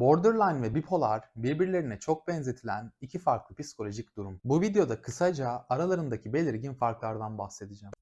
Borderline ve bipolar birbirlerine çok benzetilen iki farklı psikolojik durum. Bu videoda kısaca aralarındaki belirgin farklardan bahsedeceğim.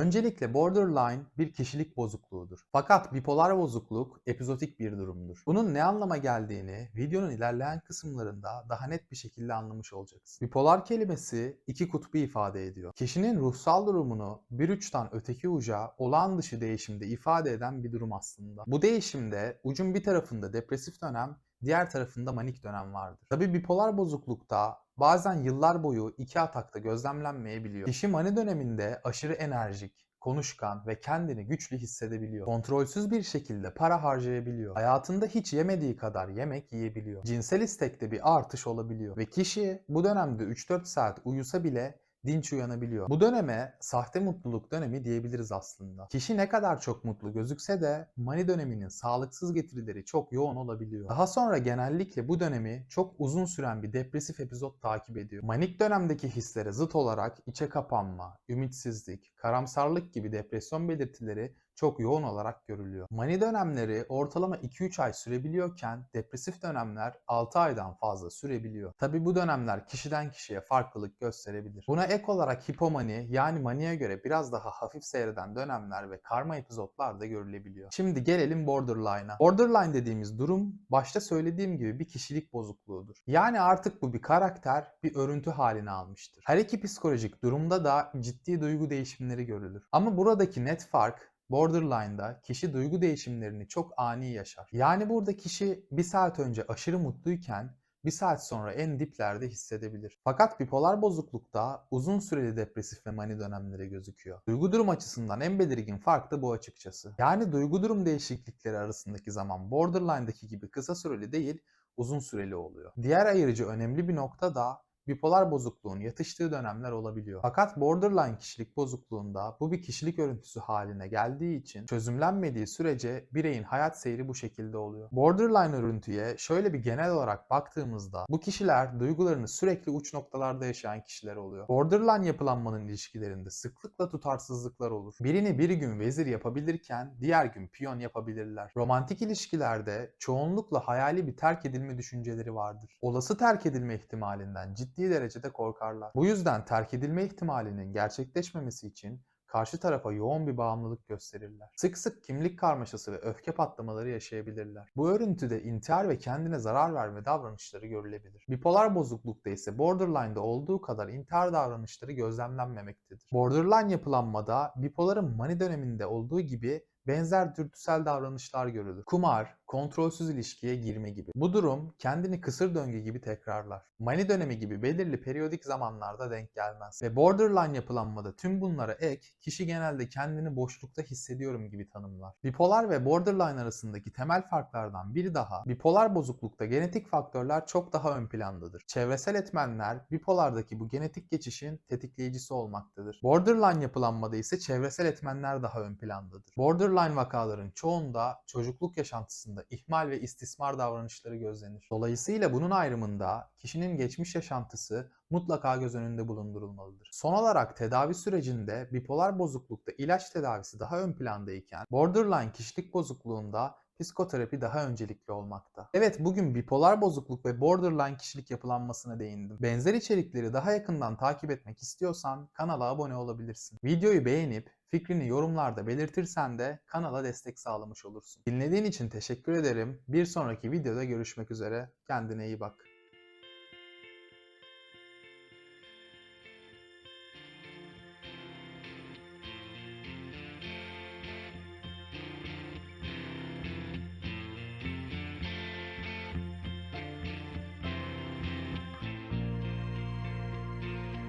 Öncelikle borderline bir kişilik bozukluğudur. Fakat bipolar bozukluk epizodik bir durumdur. Bunun ne anlama geldiğini videonun ilerleyen kısımlarında daha net bir şekilde anlamış olacaksın. Bipolar kelimesi iki kutbu ifade ediyor. Kişinin ruhsal durumunu bir uçtan öteki uca olağan dışı değişimde ifade eden bir durum aslında. Bu değişimde ucun bir tarafında depresif dönem, diğer tarafında manik dönem vardır. Tabi bipolar bozuklukta bazen yıllar boyu iki atakta gözlemlenmeyebiliyor. Kişi mani döneminde aşırı enerjik, konuşkan ve kendini güçlü hissedebiliyor. Kontrolsüz bir şekilde para harcayabiliyor. Hayatında hiç yemediği kadar yemek yiyebiliyor. Cinsel istekte bir artış olabiliyor ve kişi bu dönemde 3-4 saat uyusa bile dinç uyanabiliyor. Bu döneme sahte mutluluk dönemi diyebiliriz aslında. Kişi ne kadar çok mutlu gözükse de mani döneminin sağlıksız getirileri çok yoğun olabiliyor. Daha sonra genellikle bu dönemi çok uzun süren bir depresif epizot takip ediyor. Manik dönemdeki hislere zıt olarak içe kapanma, ümitsizlik, karamsarlık gibi depresyon belirtileri çok yoğun olarak görülüyor. Mani dönemleri ortalama 2-3 ay sürebiliyorken depresif dönemler 6 aydan fazla sürebiliyor. Tabi bu dönemler kişiden kişiye farklılık gösterebilir. Buna ek olarak hipomani yani maniye göre biraz daha hafif seyreden dönemler ve karma epizotlar da görülebiliyor. Şimdi gelelim borderline'a. Borderline dediğimiz durum başta söylediğim gibi bir kişilik bozukluğudur. Yani artık bu bir karakter, bir örüntü halini almıştır. Her iki psikolojik durumda da ciddi duygu değişimleri görülür. Ama buradaki net fark Borderline'da kişi duygu değişimlerini çok ani yaşar. Yani burada kişi bir saat önce aşırı mutluyken bir saat sonra en diplerde hissedebilir. Fakat bipolar bozuklukta uzun süreli depresif ve mani dönemleri gözüküyor. Duygu durum açısından en belirgin fark da bu açıkçası. Yani duygu durum değişiklikleri arasındaki zaman borderline'daki gibi kısa süreli değil, uzun süreli oluyor. Diğer ayırıcı önemli bir nokta da bipolar bozukluğun yatıştığı dönemler olabiliyor. Fakat borderline kişilik bozukluğunda bu bir kişilik örüntüsü haline geldiği için çözümlenmediği sürece bireyin hayat seyri bu şekilde oluyor. Borderline örüntüye şöyle bir genel olarak baktığımızda bu kişiler duygularını sürekli uç noktalarda yaşayan kişiler oluyor. Borderline yapılanmanın ilişkilerinde sıklıkla tutarsızlıklar olur. Birini bir gün vezir yapabilirken diğer gün piyon yapabilirler. Romantik ilişkilerde çoğunlukla hayali bir terk edilme düşünceleri vardır. Olası terk edilme ihtimalinden ciddi derecede korkarlar. Bu yüzden terk edilme ihtimalinin gerçekleşmemesi için karşı tarafa yoğun bir bağımlılık gösterirler. Sık sık kimlik karmaşası ve öfke patlamaları yaşayabilirler. Bu örüntüde intihar ve kendine zarar verme davranışları görülebilir. Bipolar bozuklukta ise borderline'da olduğu kadar intihar davranışları gözlemlenmemektedir. Borderline yapılanmada bipoların mani döneminde olduğu gibi benzer dürtüsel davranışlar görülür. Kumar, kontrolsüz ilişkiye girme gibi. Bu durum kendini kısır döngü gibi tekrarlar. Mani dönemi gibi belirli periyodik zamanlarda denk gelmez. Ve borderline yapılanmada tüm bunlara ek, kişi genelde kendini boşlukta hissediyorum gibi tanımlar. Bipolar ve borderline arasındaki temel farklardan biri daha, bipolar bozuklukta genetik faktörler çok daha ön plandadır. Çevresel etmenler bipolardaki bu genetik geçişin tetikleyicisi olmaktadır. Borderline yapılanmada ise çevresel etmenler daha ön plandadır. Borderline vakaların çoğunda çocukluk yaşantısında ihmal ve istismar davranışları gözlenir. Dolayısıyla bunun ayrımında kişinin geçmiş yaşantısı mutlaka göz önünde bulundurulmalıdır. Son olarak tedavi sürecinde bipolar bozuklukta ilaç tedavisi daha ön plandayken borderline kişilik bozukluğunda psikoterapi daha öncelikli olmakta. Evet bugün bipolar bozukluk ve borderline kişilik yapılanmasına değindim. Benzer içerikleri daha yakından takip etmek istiyorsan kanala abone olabilirsin. Videoyu beğenip fikrini yorumlarda belirtirsen de kanala destek sağlamış olursun. Dinlediğin için teşekkür ederim. Bir sonraki videoda görüşmek üzere. Kendine iyi bak.